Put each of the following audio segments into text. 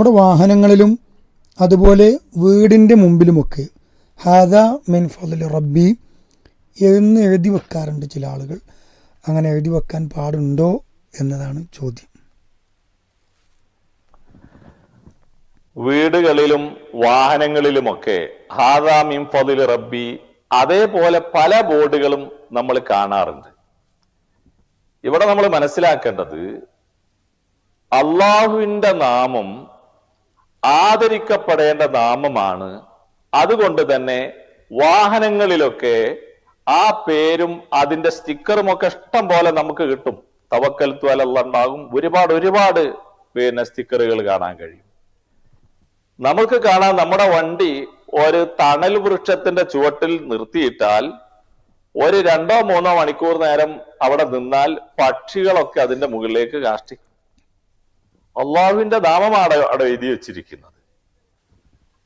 നമ്മുടെ വാഹനങ്ങളിലും അതുപോലെ വീടിന്റെ മുമ്പിലുമൊക്കെ ഹാദ മിൻ ഫുൽ റബ്ബി എന്ന് എഴുതി വെക്കാറുണ്ട് ചില ആളുകൾ. അങ്ങനെ എഴുതി വെക്കാൻ പാടുണ്ടോ എന്നതാണ് ചോദ്യം. വീടുകളിലും വാഹനങ്ങളിലുമൊക്കെ ഹാദാ മിൻ ഫതിൽ റബ്ബി അതേപോലെ പല ബോർഡുകളും നമ്മൾ കാണാറുണ്ട്. ഇവിടെ നമ്മൾ മനസ്സിലാക്കേണ്ടത് അള്ളാഹുവിന്റെ നാമം ആദരിക്കപ്പെടേണ്ട നാമമാണ്. അതുകൊണ്ട് തന്നെ വാഹനങ്ങളിലൊക്കെ ആ പേരും അതിന്റെ സ്റ്റിക്കറും ഒക്കെ ഇഷ്ടം പോലെ നമുക്ക് കിട്ടും. തവക്കൽ ഉണ്ടാകും ഒരുപാട് ഒരുപാട് പിന്നെ സ്റ്റിക്കറുകൾ കാണാൻ കഴിയും. നമുക്ക് കാണാം നമ്മുടെ വണ്ടി ഒരു തണൽ വൃക്ഷത്തിന്റെ ചുവട്ടിൽ നിർത്തിയിട്ടാൽ ഒരു രണ്ടോ മൂന്നോ മണിക്കൂർ നേരം അവിടെ നിന്നാൽ പക്ഷികളൊക്കെ അതിന്റെ മുകളിലേക്ക് കാഷ്ടി. അള്ളാഹുവിന്റെ നാമമാണ് അവിടെ എഴുതി വെച്ചിരിക്കുന്നത്.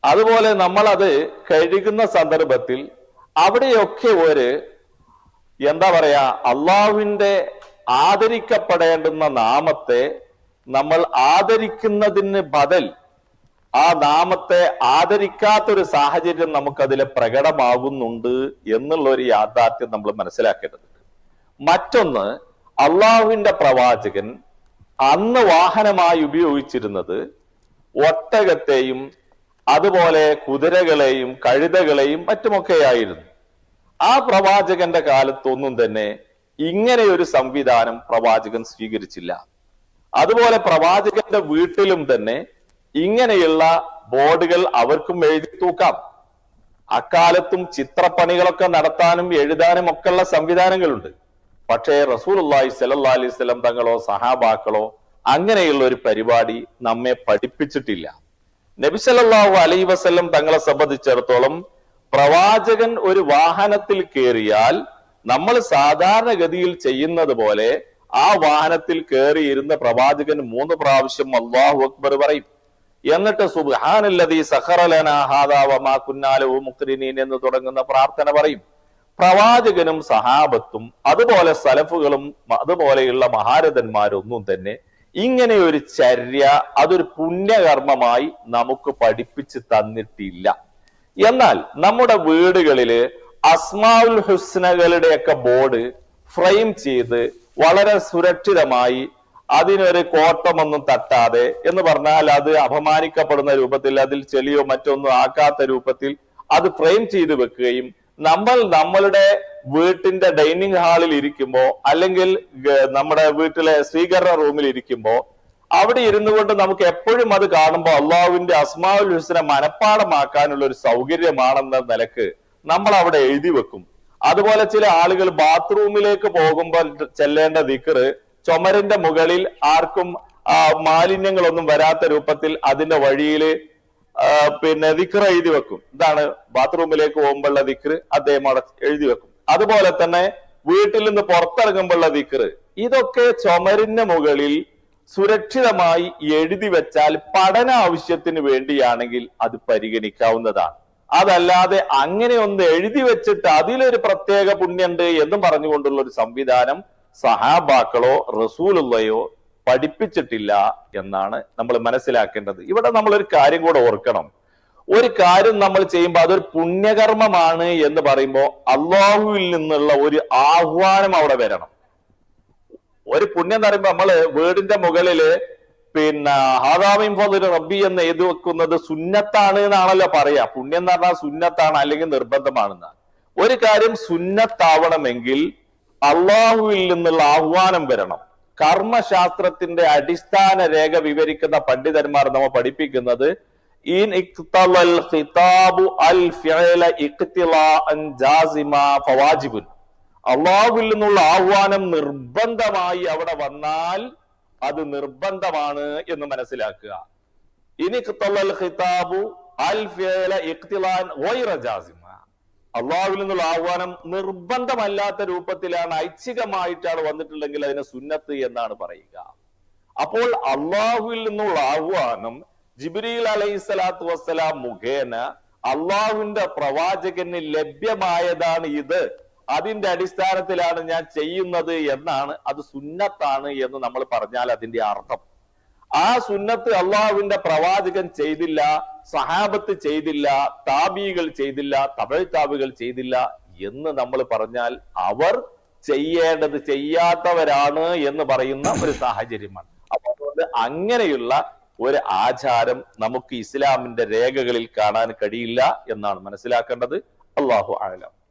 അതുപോലെ നമ്മൾ അത് കഴുകുന്ന സന്ദർഭത്തിൽ അവിടെയൊക്കെ ഒരു എന്താ പറയാ അള്ളാഹുവിന്റെ ആദരിക്കപ്പെടേണ്ടുന്ന നാമത്തെ നമ്മൾ ആദരിക്കുന്നതിന് ബദൽ ആ നാമത്തെ ആദരിക്കാത്തൊരു സാഹചര്യം നമുക്കതിൽ പ്രകടമാകുന്നുണ്ട് എന്നുള്ള ഒരു യാഥാർത്ഥ്യം നമ്മൾ മനസ്സിലാക്കേണ്ടതുണ്ട്. മറ്റൊന്ന് അള്ളാഹുവിന്റെ പ്രവാചകൻ അന്ന് വാഹനമായി ഉപയോഗിച്ചിരുന്നത് ഒട്ടകത്തെയും അതുപോലെ കുതിരകളെയും കഴുതകളെയും മറ്റുമൊക്കെയായിരുന്നു. ആ പ്രവാചകന്റെ കാലത്തൊന്നും തന്നെ ഇങ്ങനെ ഒരു സംവിധാനം പ്രവാചകൻ സ്വീകരിച്ചില്ല. അതുപോലെ പ്രവാചകന്റെ വീട്ടിലും തന്നെ ഇങ്ങനെയുള്ള ബോർഡുകൾ അവർക്കും എഴുതി തൂക്കാം. അക്കാലത്തും ചിത്രപ്പണികളൊക്കെ നടത്താനും എഴുതാനും ഒക്കെയുള്ള സംവിധാനങ്ങളുണ്ട്. പക്ഷേ റസൂൽ അള്ളാഹി അലൈഹി സ്വലം തങ്ങളോ സഹാബാക്കളോ അങ്ങനെയുള്ള ഒരു പരിപാടി നമ്മെ പഠിപ്പിച്ചിട്ടില്ല. നബി അലൈ വസല്ലം തങ്ങളെ സംബന്ധിച്ചിടത്തോളം പ്രവാചകൻ ഒരു വാഹനത്തിൽ കയറിയാൽ നമ്മൾ സാധാരണഗതിയിൽ ചെയ്യുന്നത് പോലെ ആ വാഹനത്തിൽ കയറിയിരുന്ന പ്രവാചകൻ മൂന്ന് പ്രാവശ്യം അള്ളാഹു അക്ബർ പറയും. എന്നിട്ട് ഹാദാ വമാ കുന്നാലഹു മുഖ്രിനീൻ എന്ന് തുടങ്ങുന്ന പ്രാർത്ഥന പറയും. പ്രവാചകനും സഹാബത്തും അതുപോലെ സലഫുകളും അതുപോലെയുള്ള മഹാരഥന്മാരൊന്നും തന്നെ ഇങ്ങനെ ഒരു ചര്യ അതൊരു പുണ്യകർമ്മമായി നമുക്ക് പഠിപ്പിച്ച് തന്നിട്ടില്ല. എന്നാൽ നമ്മുടെ വീടുകളിൽ അസ്മാഉൽ ഹുസ്നകളുടെയൊക്കെ ബോർഡ് ഫ്രെയിം ചെയ്ത് വളരെ സുരക്ഷിതമായി അതിനൊരു കോട്ടമൊന്നും തട്ടാതെ എന്ന് പറഞ്ഞാൽ അത് അപമാനിക്കപ്പെടുന്ന രൂപത്തിൽ അതിൽ ചെളിയോ മറ്റൊന്നും ആക്കാത്ത രൂപത്തിൽ അത് ഫ്രെയിം ചെയ്ത് വെക്കുകയും നമ്മൾ നമ്മളുടെ വീട്ടിന്റെ ഡൈനിങ് ഹാളിൽ ഇരിക്കുമ്പോൾ അല്ലെങ്കിൽ നമ്മുടെ വീട്ടിലെ സ്വീകരണ റൂമിൽ ഇരിക്കുമ്പോൾ അവിടെ ഇരുന്നു കൊണ്ട് നമുക്ക് എപ്പോഴും അത് കാണുമ്പോൾ അള്ളാഹുവിന്റെ അസ്മാവുൽ ഹുസ്നെ മനഃപ്പാടമാക്കാനുള്ള ഒരു സൗകര്യമാണെന്ന നിലയ്ക്ക് നമ്മൾ അവിടെ എഴുതി വെക്കും. അതുപോലെ ചില ആളുകൾ ബാത്റൂമിലേക്ക് പോകുമ്പോൾ ചെല്ലേണ്ട ദിക്കറ് ചുമരിന്റെ മുകളിൽ ആർക്കും മാലിന്യങ്ങളൊന്നും വരാത്ത രൂപത്തിൽ അതിന്റെ വഴിയിൽ പിന്നെ ദിക്കർ എഴുതി വെക്കും. ഇതാണ് ബാത്റൂമിലേക്ക് പോകുമ്പോഴുള്ള ദിക്കർ അദ്ദേഹം അവിടെ എഴുതി വെക്കും. അതുപോലെ തന്നെ വീട്ടിൽ നിന്ന് പുറത്തിറങ്ങുമ്പോഴുള്ള ദിക്ർ ഇതൊക്കെ ചുമരിന് മുകളിൽ സുരക്ഷിതമായി എഴുതി വെച്ചാൽ പഠന ആവശ്യത്തിന് വേണ്ടിയാണെങ്കിൽ അത് പരിഗണിക്കാവുന്നതാണ്. അതല്ലാതെ അങ്ങനെ ഒന്ന് എഴുതി വെച്ചിട്ട് അതിലൊരു പ്രത്യേക പുണ്യുണ്ട് എന്നും പറഞ്ഞുകൊണ്ടുള്ള ഒരു സംവിധാനം സഹാബാക്കളോ റസൂലുള്ളയോ പഠിപ്പിച്ചിട്ടില്ല എന്നാണ് നമ്മൾ മനസ്സിലാക്കേണ്ടത്. ഇവിടെ നമ്മൾ ഒരു കാര്യം കൂടെ ഓർക്കണം. ഒരു കാര്യം നമ്മൾ ചെയ്യുമ്പോൾ അതൊരു പുണ്യകർമ്മമാണ് എന്ന് പറയുമ്പോൾ അള്ളാഹുവിൽ നിന്നുള്ള ഒരു ആഹ്വാനം അവിടെ വരണം. ഒരു പുണ്യം എന്ന് പറയുമ്പോൾ നമ്മൾ വീടിന്റെ മുകളിൽ പിന്നെ ഹാദാമിൻ ഫضل റബ്ബി എന്ന് എഴുതി വെക്കുന്നത് സുന്നത്താണ് എന്നാണല്ലോ പറയാ. പുണ്യം എന്ന് പറഞ്ഞാൽ സുന്നത്താണ് അല്ലെങ്കിൽ നിർബന്ധമാണെന്നാണ് ഒരു കാര്യം സുന്നത്താവണമെങ്കിൽ അള്ളാഹുവിൽ നിന്നുള്ള ആഹ്വാനം വരണം. കർമ്മശാസ്ത്രത്തിന്റെ അടിസ്ഥാന രേഖ വിവരിക്കുന്ന പണ്ഡിതന്മാർ നമ്മൾ പഠിപ്പിക്കുന്നത് അള്ളാഹുവിൽ നിന്നുള്ള ആഹ്വാനം നിർബന്ധമായി അവിടെ വന്നാൽ അത് നിർബന്ധമാണ് എന്ന് മനസ്സിലാക്കുക. ഇനി ഖിതാബു അള്ളാഹുവിൽ നിന്നുള്ള ആഹ്വാനം നിർബന്ധമല്ലാത്ത രൂപത്തിലാണ് ഐച്ഛികമായിട്ടാണ് വന്നിട്ടുണ്ടെങ്കിൽ അതിനെ സുന്നത്ത് എന്നാണ് പറയുക. അപ്പോൾ അള്ളാഹുവിൽ നിന്നുള്ള ആഹ്വാനം ജിബ്രീൽ അലൈഹി സ്വലാത്തു വസ്സലാം മുഖേന അള്ളാഹുവിന്റെ പ്രവാചകന് ലഭ്യമായതാണ് ഇത്. അതിന്റെ അടിസ്ഥാനത്തിലാണ് ഞാൻ ചെയ്യുന്നത് എന്നാണ്. അത് സുന്നത്താണ് എന്ന് നമ്മൾ പറഞ്ഞാൽ അതിന്റെ അർത്ഥം. ആ സുന്നത്ത് അള്ളാഹുവിന്റെ പ്രവാചകൻ ചെയ്തില്ല സഹാബത്ത് ചെയ്തില്ല താബികൾ ചെയ്തില്ല തമിഴ് താബികൾ ചെയ്തില്ല എന്ന് നമ്മൾ പറഞ്ഞാൽ അവർ ചെയ്യേണ്ടത് ചെയ്യാത്തവരാണ് എന്ന് പറയുന്ന ഒരു സാഹചര്യമാണ്. അപ്പൊ അതുകൊണ്ട് അങ്ങനെയുള്ള ഒരു ആചാരം നമുക്ക് ഇസ്ലാമിന്റെ രേഖകളിൽ കാണാൻ കഴിയില്ല എന്നാണ് മനസ്സിലാക്കേണ്ടത്. അള്ളാഹു ആലം